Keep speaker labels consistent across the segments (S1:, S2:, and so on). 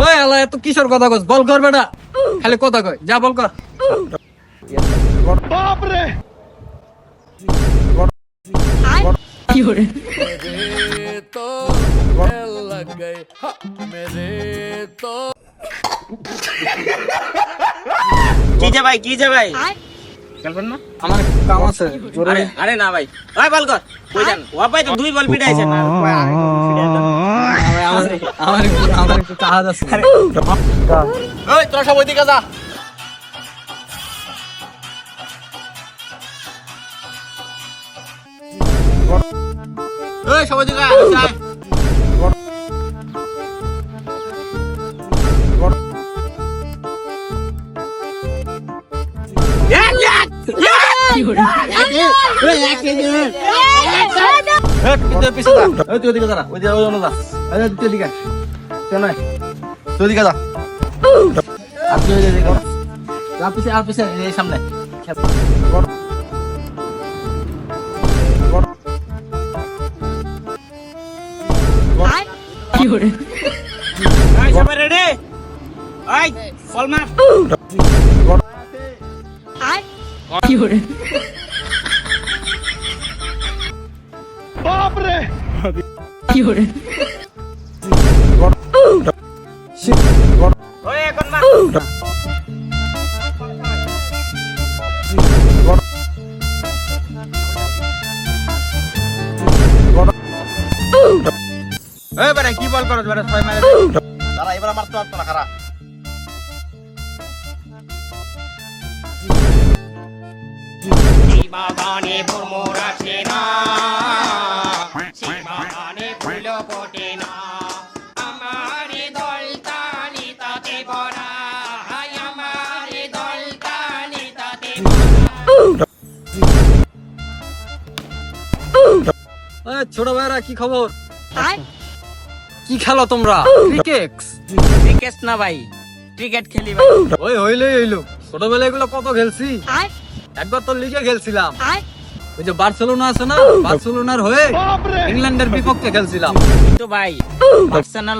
S1: ওই আলা এত কিশোর কথা কস? বল কর বেটা। খালি কথা কয়। যা বল কর।
S2: কি যে ভাই কি যে ভাই?
S3: খেলবেন না?
S1: আমার কাম আছে জোরে
S2: আরে না ভাই। ওই বল কর। কই যান? ও ভাই তো দুই বল পিটাইছেন আর
S1: আমার আমার একটু আমার একটু কাজ আছে
S3: ওই তোরা সব ওইদিকে যা ওই সব ওইদিকে আয়, আয়। এই, এই তুই ওদিকে আয়। তুই নয় তুই ওদিকে যা। আর তুই ওইদিকে যা। যা পিছে আর পিছে এই সামনে।
S2: ওই সবাই রেডি ওই বল মার। ওই এখন মার
S3: কি বল করছ বেটা? ছয় মাইলে দাঁড়া এবার আমার তো না খারাপ।
S2: বাগানে ভ্রমর আসে না।
S1: ছোট ভাইরা কি খবর? কি খেলো তোমরা? ক্রিকেট
S2: ক্রিকেট না ভাই ক্রিকেট খেলি ভাই।
S1: ওই হইলেই হইল। ছোটবেলায় এগুলো কত খেলছি? একবার তো লিগে খেলছিলাম। ওই যে বার্সেলোনা আছে না? বার্সেলোনার হয়ে ইংল্যান্ডের বিপক্ষে খেলছিলাম।
S2: কিন্তু ভাই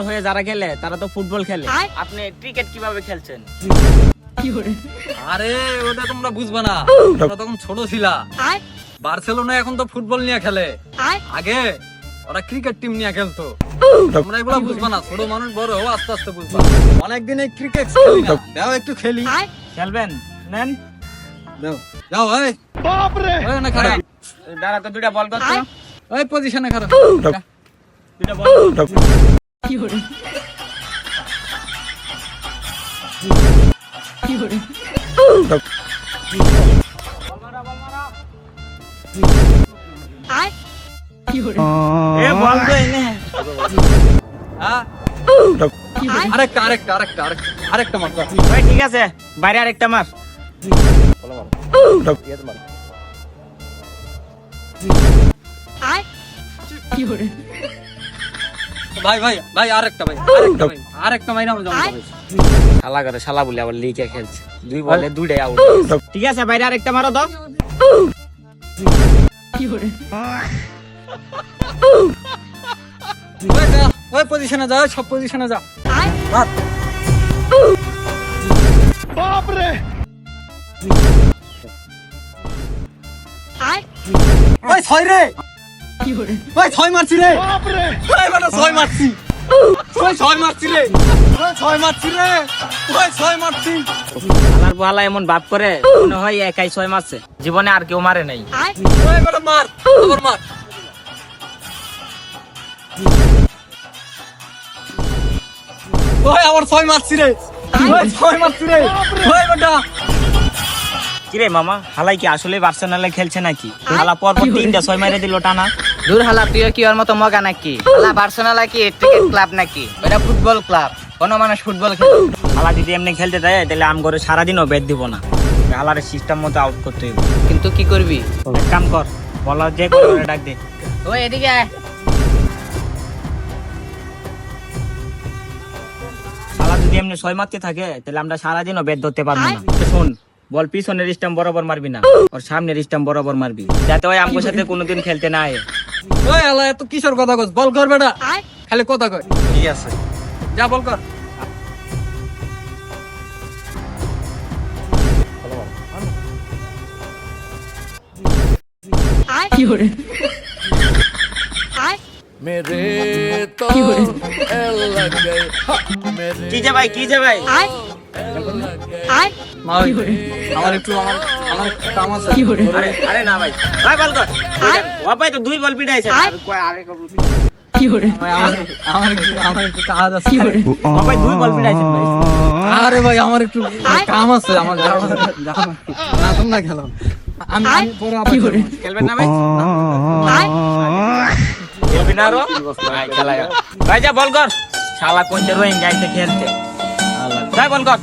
S2: হয়ে যারা খেলে তারা তো ফুটবল খেলে। আপনি ক্রিকেট কীভাবে খেলছেন?
S1: আরে ওটা তোমরা বুঝবে না। তোমরা তখন ছোট ছিলা। বার্সেলোনা এখন তো ফুটবল নিয়ে খেলে। আগে ওরা ক্রিকেট টিম নিয়ে খেলতো। তোমরা এগুলো বুঝবা না ছোট মানুষ বড় হও আস্তে আস্তে বুঝবা। অনেকদিন এই ক্রিকেট খেলি না। দাও একটু খেলি।
S2: খেলবেন। নেন।
S1: দাও যাও এই। ওই না খারাপ
S2: দাঁড়া তো দুইটা বল করছ
S1: ওই পজিশনে খারাপ
S2: দুইটা। বল বল তো এনে
S1: হ্যাঁ আরেকটা আরেকটা আরেকটা আরেকটা আরেকটা
S2: ভাই ঠিক আছে। বাইরে আরেকটা মার।
S1: ভাই ভাই ভাই আরেকটা ভাই আরেকটা ভাই আরেকটা মাইনা ভাই
S2: শালা করে শালা বলে আবার লিকে খেলছে। দুই বলে দুইটাই আউট ঠিক আছে বাইরে আরেকটা মারো দাও।
S1: ওই পজিশনে যা ওই সব পজিশনে যা। মার। ওই ছয় রে। ওই ছয় মারছি রে। ওই বেটা ছয় মারছি। ওই ছয় মারছি রে ছয় মারছি রে ছয় মারছি।
S2: শালার বহালা এমন ভাব করে মনে হয় একাই ছয় মারছে। জীবনে আর কেউ মারে নাই।
S1: ওই মার আবার মার। ওই আবার ছয় মারছি রে ওই ছয় মারছি রে ওই বেটা।
S2: কিরে মামা হালাই কি আসলে বার্সেলোনা খেলছে নাকি? হালা পর পর তিনটা ছয় মারে দিল টানা।
S4: দূর হালা তুই কি ওর মতো মগা নাকি? হালা বার্সেলোনা কি ক্রিকেট ক্লাব নাকি? এটা ফুটবল ক্লাব কোন মানুষ ফুটবল খেলে
S2: হালা যদি এমনি খেলতে দেয় তাহলে আম করে সারাদিনও বেদ দিব না। হালার সিস্টেম মতো আউট করতে হইব।
S4: কিন্তু কি করবি?
S2: এক কাম কর বলা যে করে ডাক দে।
S4: ওই এদিকে আয়।
S2: যদি এমনি ছয় মারতে থাকে তাহলে আমরা সারাদিনও বেদ ধরতে পারব না। শোন বল পিছনের স্টাম্প বরাবর মারবি না? ওর সামনের স্টাম্প বরাবর মারবি। যাতে ওই আমগোর সাথে কোনোদিন খেলতে না আয়।
S1: কিশোর কথা কস? বল কর বেটা। খালি কথা কয়।
S3: ঠিক আছে।
S1: বল কর।
S2: মেরে কি যে ভাই কি যে ভাই?
S1: আমার একটু আমার আমার কাম আছে।
S2: আরে না ভাই। ভাই বল ও তো দুই বল পিটাইছে।
S1: ভাই, আমার আমার একটু আমার একটু কাজ আছে।
S2: ও ভাই দুই বল পিটাইছে ভাই।
S1: আরে ভাই আমার একটু কাম আছে আমার যাও যাও। না তোমরা খেলো। আমি আমি পরে আবার
S2: খেলবেন না ভাই? খেলবি না আরও? ভাই খেলা ভাই যা বল কর। শালা কোন রোহিঙ্গা আইছে খেলতে। ভাই বল কর।